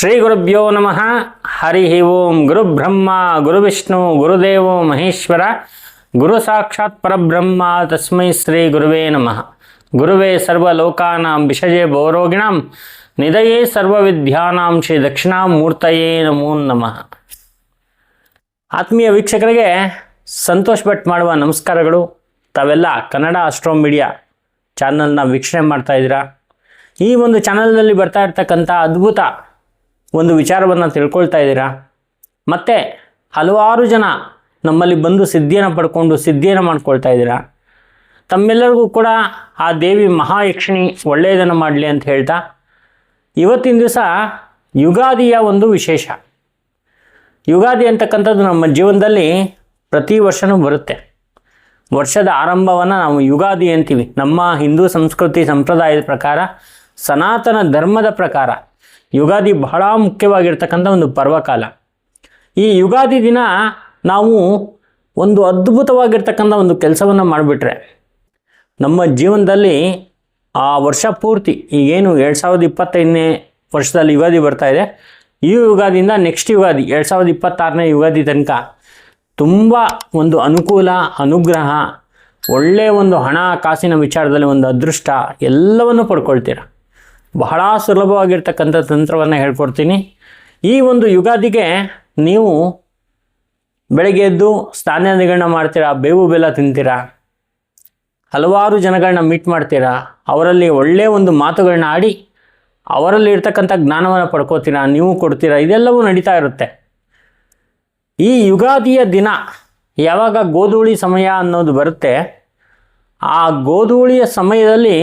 ಶ್ರೀ ಗುರುಭ್ಯೋ ನಮಃ. ಹರಿ ಓಂ. ಗುರು ಬ್ರಹ್ಮ, ಗುರು ವಿಷ್ಣು ಗುರುದೇವೋ ಮಹೇಶ್ವರ, ಗುರು ಸಾಕ್ಷಾತ್ ಪರಬ್ರಹ್ಮ. ತಸ್ಮೈ ಶ್ರೀ ಗುರುವೇ ನಮಃ. ಗುರುವೇ ಸರ್ವಲೋಕಾನಾಂ ವಿಷಜೆ ಭವರೋಗಿಣಾಂ ನಿಧಯೇ ಸರ್ವವಿದ್ಯಾನಾಂ ಶ್ರೀ ದಕ್ಷಿಣಾಮೂರ್ತಯೇ ನಮೋ ನಮಃ. ಆತ್ಮೀಯ ವೀಕ್ಷಕರಿಗೆ ಸಂತೋಷ್ ಭಟ್ ಮಾಡುವ ನಮಸ್ಕಾರಗಳು. ತಾವೆಲ್ಲ ಕನ್ನಡ ಅಸ್ಟ್ರೋ ಮೀಡಿಯಾ ಚಾನಲ್ನ ವೀಕ್ಷಣೆ ಮಾಡ್ತಾ ಇದ್ದೀರಾ? ಈ ಒಂದು ಚಾನಲ್ನಲ್ಲಿ ಬರ್ತಾ ಇರ್ತಕ್ಕಂಥ ಅದ್ಭುತ ಒಂದು ವಿಚಾರವನ್ನು ತಿಳ್ಕೊಳ್ತಾ ಇದ್ದೀರಾ? ಮತ್ತು ಹಲವಾರು ಜನ ನಮ್ಮಲ್ಲಿ ಬಂದು ಸಿದ್ಧಿಯನ್ನು ಪಡ್ಕೊಂಡು ಸಿದ್ಧಿಯನ್ನು ಮಾಡ್ಕೊಳ್ತಾ ಇದ್ದೀರಾ? ತಮ್ಮೆಲ್ಲರಿಗೂ ಕೂಡ ಆ ದೇವಿ ಮಹಾಯಕ್ಷಿಣಿ ಒಳ್ಳೆಯದನ್ನು ಮಾಡಲಿ ಅಂತ ಹೇಳ್ತಾ, ಇವತ್ತಿನ ದಿವಸ ಯುಗಾದಿಯ ಒಂದು ವಿಶೇಷ. ಯುಗಾದಿ ಅಂತಕ್ಕಂಥದ್ದು ನಮ್ಮ ಜೀವನದಲ್ಲಿ ಪ್ರತಿ ವರ್ಷವೂ ಬರುತ್ತೆ. ವರ್ಷದ ಆರಂಭವನ್ನು ನಾವು ಯುಗಾದಿ ಅಂತೀವಿ. ನಮ್ಮ ಹಿಂದೂ ಸಂಸ್ಕೃತಿ ಸಂಪ್ರದಾಯದ ಪ್ರಕಾರ, ಸನಾತನ ಧರ್ಮದ ಪ್ರಕಾರ. ಯುಗಾದಿ ಬಹಳ ಮುಖ್ಯವಾಗಿರ್ತಕ್ಕಂಥ ಒಂದು ಪರ್ವಕಾಲ. ಈ ಯುಗಾದಿ ದಿನ ನಾವು ಒಂದು ಅದ್ಭುತವಾಗಿರ್ತಕ್ಕಂಥ ಒಂದು ಕೆಲಸವನ್ನು ಮಾಡಿಬಿಟ್ರೆ ನಮ್ಮ ಜೀವನದಲ್ಲಿ ಆ ವರ್ಷ ಪೂರ್ತಿ, ಈಗೇನು ಎರಡು ಸಾವಿರದ ಇಪ್ಪತ್ತೈದನೇ ವರ್ಷದಲ್ಲಿ ಯುಗಾದಿ ಬರ್ತಾ ಇದೆ, ಈ ಯುಗಾದಿಯಿಂದ ನೆಕ್ಸ್ಟ್ ಯುಗಾದಿ, ಎರಡು ಸಾವಿರದ ಇಪ್ಪತ್ತಾರನೇ ಯುಗಾದಿ ತನಕ ತುಂಬ ಒಂದು ಅನುಕೂಲ, ಅನುಗ್ರಹ ಒಳ್ಳೆಯ ಒಂದು ಹಣ, ಕಾಸಿನ ವಿಚಾರದಲ್ಲಿ ಒಂದು ಅದೃಷ್ಟ ಎಲ್ಲವನ್ನು ಪಡ್ಕೊಳ್ತೀರ. ಬಹಳ ಸುಲಭವಾಗಿರ್ತಕ್ಕಂಥ ತಂತ್ರವನ್ನು ಹೇಳ್ಕೊಡ್ತೀನಿ. ಈ ಒಂದು ಯುಗಾದಿಗೆ ನೀವು ಬೆಳಗ್ಗೆ ಎದ್ದು ಸ್ನಾನಾದಿಗಳನ್ನ ಮಾಡ್ತೀರಾ, ಬೇವು ಬೆಲ್ಲ ತಿಂತೀರಾ, ಹಲವಾರು ಜನಗಳನ್ನ ಮೀಟ್ ಮಾಡ್ತೀರಾ, ಅವರಲ್ಲಿ ಒಳ್ಳೆಯ ಒಂದು ಮಾತುಗಳನ್ನ ಆಡಿ ಅವರಲ್ಲಿ ಇರ್ತಕ್ಕಂಥ ಜ್ಞಾನವನ್ನು ಪಡ್ಕೋತೀರಾ, ನೀವು ಕೊಡ್ತೀರಾ, ಇದೆಲ್ಲವೂ ನಡೀತಾ ಇರುತ್ತೆ. ಈ ಯುಗಾದಿಯ ದಿನ ಯಾವಾಗ ಗೋಧೂಳಿ ಸಮಯ ಅನ್ನೋದು ಬರುತ್ತೆ, ಆ ಗೋಧೂಳಿಯ ಸಮಯದಲ್ಲಿ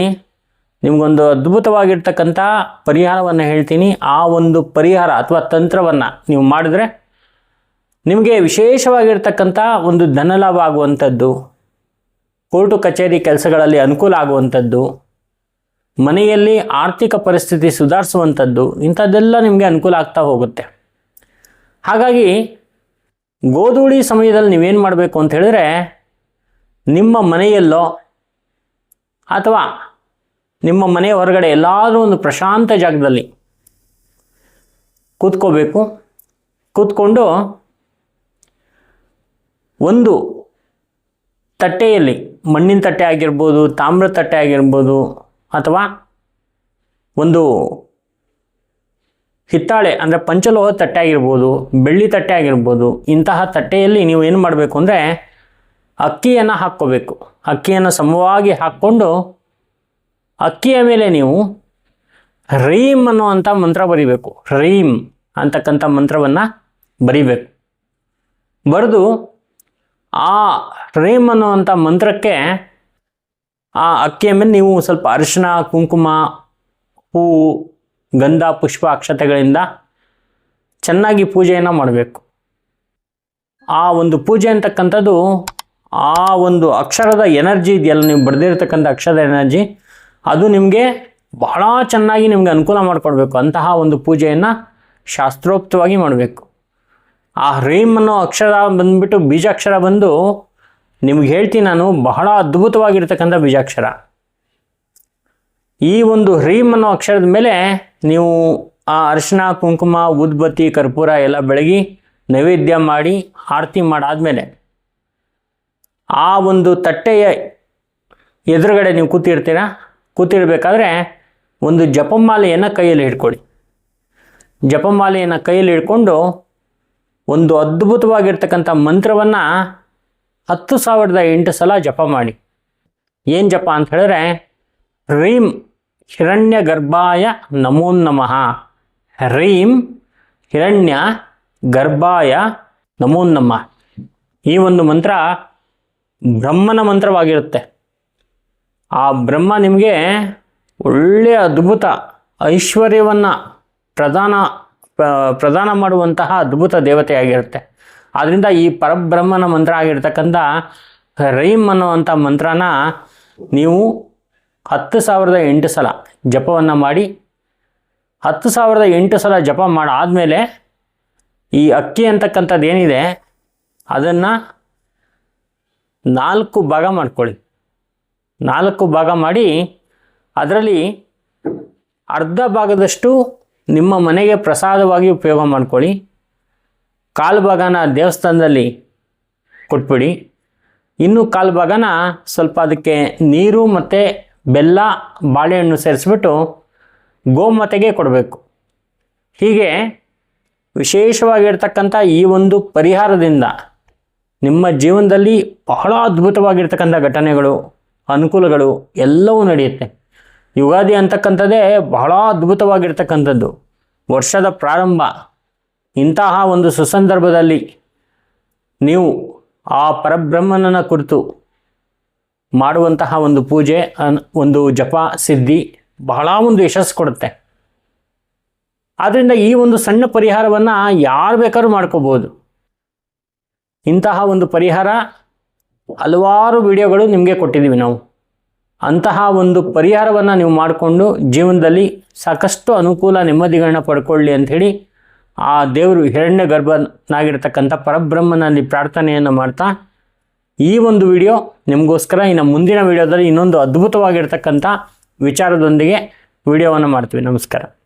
ನಿಮಗೊಂದು ಅದ್ಭುತವಾಗಿರ್ತಕ್ಕಂಥ ಪರಿಹಾರವನ್ನು ಹೇಳ್ತೀನಿ. ಆ ಒಂದು ಪರಿಹಾರ ಅಥವಾ ತಂತ್ರವನ್ನು ನೀವು ಮಾಡಿದ್ರೆ ನಿಮಗೆ ವಿಶೇಷವಾಗಿರ್ತಕ್ಕಂಥ ಒಂದು ಧನಲಾಭ ಆಗುವಂಥದ್ದು. ಕೋರ್ಟು ಕಚೇರಿ ಕೆಲಸಗಳಲ್ಲಿ ಅನುಕೂಲ ಆಗುವಂಥದ್ದು. ಮನೆಯಲ್ಲಿ ಆರ್ಥಿಕ ಪರಿಸ್ಥಿತಿ ಸುಧಾರಿಸುವಂಥದ್ದು. ಇಂಥದ್ದೆಲ್ಲ ನಿಮಗೆ ಅನುಕೂಲ ಆಗ್ತಾ ಹೋಗುತ್ತೆ. ಹಾಗಾಗಿ ಗೋಧೂಳಿ ಸಮಯದಲ್ಲಿ ನೀವೇನು ಮಾಡಬೇಕು ಅಂತ ಹೇಳಿದ್ರೆ ನಿಮ್ಮ ಮನೆಯಲ್ಲೋ ಅಥವಾ ನಿಮ್ಮ ಮನೆ ಹೊರಗಡೆ ಎಲ್ಲಾದರೂ ಒಂದು ಪ್ರಶಾಂತ ಜಾಗದಲ್ಲಿ ಕೂತ್ಕೋಬೇಕು. ಕೂತ್ಕೊಂಡು ಒಂದು ತಟ್ಟೆಯಲ್ಲಿ, ಮಣ್ಣಿನ ತಟ್ಟೆ ಆಗಿರ್ಬೋದು, ತಾಮ್ರ ತಟ್ಟೆ ಆಗಿರ್ಬೋದು, ಅಥವಾ ಒಂದು ಹಿತ್ತಾಳೆ, ಅಂದರೆ ಪಂಚಲೋಹ ತಟ್ಟೆ ಆಗಿರ್ಬೋದು, ಬೆಳ್ಳಿ ತಟ್ಟೆ ಆಗಿರ್ಬೋದು, ಇಂತಹ ತಟ್ಟೆಯಲ್ಲಿ ನೀವು ಏನು ಮಾಡಬೇಕು ಅಂದರೆ ಅಕ್ಕಿಯನ್ನು ಹಾಕ್ಕೋಬೇಕು. ಅಕ್ಕಿಯನ್ನು ಸಮವಾಗಿ ಹಾಕ್ಕೊಂಡು ಅಕ್ಕಿಯ ಮೇಲೆ ನೀವು ರೀಮ್ ಅನ್ನುವಂಥ ಮಂತ್ರ ಬರಿಬೇಕು. ರೀಮ್ ಅಂತಕ್ಕಂಥ ಮಂತ್ರವನ್ನು ಬರಿಬೇಕು. ಬರೆದು ಆ ರೀಮ್ ಅನ್ನುವಂಥ ಮಂತ್ರಕ್ಕೆ ಆ ಅಕ್ಕಿಯ ಮೇಲೆ ನೀವು ಸ್ವಲ್ಪ ಅರಿಶಿನ ಕುಂಕುಮ ಹೂವು ಗಂಧ, ಪುಷ್ಪ ಅಕ್ಷತೆಗಳಿಂದ ಚೆನ್ನಾಗಿ ಪೂಜೆಯನ್ನು ಮಾಡಬೇಕು. ಆ ಒಂದು ಪೂಜೆ ಅಂತಕ್ಕಂಥದ್ದು ಆ ಒಂದು ಅಕ್ಷರದ ಎನರ್ಜಿ ಇದೆಯಲ್ಲ, ನೀವು ಬರೆದಿರ್ತಕ್ಕಂಥ ಅಕ್ಷರದ ಎನರ್ಜಿ ಅದು ನಿಮಗೆ ಬಹಳ ಚೆನ್ನಾಗಿ ನಿಮಗೆ ಅನುಕೂಲ ಮಾಡಿಕೊಡ್ಬೇಕು. ಅಂತಹ ಒಂದು ಪೂಜೆಯನ್ನು ಶಾಸ್ತ್ರೋಕ್ತವಾಗಿ ಮಾಡಬೇಕು. ಆ ಹ್ರೀಮ್ ಅನ್ನೋ ಅಕ್ಷರ ಬಂದ್ಬಿಟ್ಟು ಬೀಜಾಕ್ಷರ ಬಂದು ನಿಮ್ಗೆ ಹೇಳ್ತೀನಿ ನಾನು, ಬಹಳ ಅದ್ಭುತವಾಗಿರ್ತಕ್ಕಂಥ ಬೀಜಾಕ್ಷರ. ಈ ಒಂದು ಹ್ರೀಮ್ ಅನ್ನೋ ಅಕ್ಷರದ ಮೇಲೆ ನೀವು ಆ ಅರಿಶಿನ ಕುಂಕುಮ, ಉದ್ಬತ್ತಿ, ಕರ್ಪೂರ ಎಲ್ಲ ಬೆಳಗಿ ನೈವೇದ್ಯ ಮಾಡಿ ಆರತಿ ಮಾಡಾದಮೇಲೆ ಆ ಒಂದು ತಟ್ಟೆಯ ಎದುರುಗಡೆ ನೀವು ಕೂತಿರ್ತೀರ? ಕೂತಿರ್ಬೇಕಾದ್ರೆ ಒಂದು ಜಪಮಾಲೆಯನ್ನು ಕೈಯಲ್ಲಿ ಹಿಡ್ಕೊಳ್ಳಿ. ಜಪಮಾಲೆಯನ್ನು ಕೈಯಲ್ಲಿ ಹಿಡ್ಕೊಂಡು ಒಂದು ಅದ್ಭುತವಾಗಿರ್ತಕ್ಕಂಥ ಮಂತ್ರವನ್ನು ಹತ್ತು ಸಾವಿರದ ಎಂಟು ಸಲ ಜಪ ಮಾಡಿ. ಏನು ಜಪ ಅಂತ ಹೇಳಿದ್ರೆ ಹ್ರೀಂ ಹಿರಣ್ಯ ಗರ್ಭಾಯ ನಮೋ ನಮಃ. ಹ್ರೀಂ ಹಿರಣ್ಯ ಗರ್ಭಾಯ ನಮೋ ನಮಃ. ಈ ಒಂದು ಮಂತ್ರ ಬ್ರಹ್ಮನ ಮಂತ್ರವಾಗಿರುತ್ತೆ. ಆ ಬ್ರಹ್ಮ ನಿಮಗೆ ಒಳ್ಳೆಯ ಅದ್ಭುತ ಐಶ್ವರ್ಯವನ್ನು ಪ್ರದಾನ ಪ್ರದಾನ ಮಾಡುವಂತಹ ಅದ್ಭುತ ದೇವತೆಯಾಗಿರುತ್ತೆ ಆದ್ದರಿಂದ ಈ ಪರಬ್ರಹ್ಮನ ಮಂತ್ರ ಆಗಿರ್ತಕ್ಕಂಥ ರೈಮ್ ಅನ್ನುವಂಥ ಮಂತ್ರನ ನೀವು ಹತ್ತು ಸಾವಿರದ ಎಂಟು ಸಲ ಜಪವನ್ನು ಮಾಡಿ, ಹತ್ತು ಸಾವಿರದ ಎಂಟು ಸಲ ಜಪ ಮಾಡಾದಮೇಲೆ ಈ ಅಕ್ಕಿ ಅಂತಕ್ಕಂಥದ್ದು ಏನಿದೆ ಅದನ್ನು ನಾಲ್ಕು ಭಾಗ ಮಾಡ್ಕೊಳ್ಳಿ. ನಾಲ್ಕು ಭಾಗ ಮಾಡಿ, ಅದರಲ್ಲಿ ಅರ್ಧ ಭಾಗದಷ್ಟು ನಿಮ್ಮ ಮನೆಗೆ ಪ್ರಸಾದವಾಗಿ ಉಪಯೋಗ ಮಾಡ್ಕೊಳ್ಳಿ. ಕಾಲು ಭಾಗನ ದೇವಸ್ಥಾನದಲ್ಲಿ ಕೊಟ್ಬಿಡಿ. ಇನ್ನು ಕಾಲು ಭಾಗನ ಸ್ವಲ್ಪ ಅದಕ್ಕೆ ನೀರು ಮತ್ತು ಬೆಲ್ಲ, ಬಾಳೆಹಣ್ಣು ಸೇರಿಸ್ಬಿಟ್ಟು ಗೋಮಾತೆಗೆ ಕೊಡಬೇಕು. ಹೀಗೆ ವಿಶೇಷವಾಗಿರ್ತಕ್ಕಂಥ ಈ ಒಂದು ಪರಿಹಾರದಿಂದ ನಿಮ್ಮ ಜೀವನದಲ್ಲಿ ಬಹಳ ಅದ್ಭುತವಾಗಿರ್ತಕ್ಕಂಥ ಘಟನೆಗಳು ಅನುಕೂಲಗಳು ಎಲ್ಲವೂ ನಡೆಯುತ್ತೆ. ಯುಗಾದಿ ಅಂತಕ್ಕಂಥದ್ದೇ ಬಹಳ ಅದ್ಭುತವಾಗಿರ್ತಕ್ಕಂಥದ್ದು. ವರ್ಷದ ಪ್ರಾರಂಭ, ಇಂತಹ ಒಂದು ಸುಸಂದರ್ಭದಲ್ಲಿ ನೀವು ಆ ಪರಬ್ರಹ್ಮನನ ಕುರಿತು ಮಾಡುವಂತಹ ಒಂದು ಪೂಜೆ ಒಂದು ಜಪ, ಸಿದ್ಧಿ ಬಹಳ ಒಂದು ಯಶಸ್ಸು ಕೊಡುತ್ತೆ. ಆದ್ದರಿಂದ ಈ ಒಂದು ಸಣ್ಣ ಪರಿಹಾರವನ್ನು ಯಾರು ಬೇಕಾದ್ರೂ ಮಾಡ್ಕೋಬೋದು. ಇಂತಹ ಒಂದು ಪರಿಹಾರ ಹಲವಾರು ವಿಡಿಯೋಗಳು ನಿಮಗೆ ಕೊಟ್ಟಿದ್ದೀವಿ ನಾವು. ಅಂತಹ ಒಂದು ಪರಿಹಾರವನ್ನು ನೀವು ಮಾಡಿಕೊಂಡು ಜೀವನದಲ್ಲಿ ಸಾಕಷ್ಟು ಅನುಕೂಲ ನೆಮ್ಮದಿಗಳನ್ನ ಪಡ್ಕೊಳ್ಳಿ ಅಂಥೇಳಿ ಆ ದೇವರು ಹಿರಣ್ಯ ಗರ್ಭನಾಗಿರ್ತಕ್ಕಂಥ ಪರಬ್ರಹ್ಮನಲ್ಲಿ ಪ್ರಾರ್ಥನೆಯನ್ನು ಮಾಡ್ತಾ ಈ ಒಂದು ವಿಡಿಯೋ ನಿಮಗೋಸ್ಕರ ಇನ್ನು ಮುಂದಿನ ವಿಡಿಯೋದಲ್ಲಿ ಇನ್ನೊಂದು ಅದ್ಭುತವಾಗಿರ್ತಕ್ಕಂಥ ವಿಚಾರದೊಂದಿಗೆ ವಿಡಿಯೋವನ್ನು ಮಾಡ್ತೀವಿ. ನಮಸ್ಕಾರ.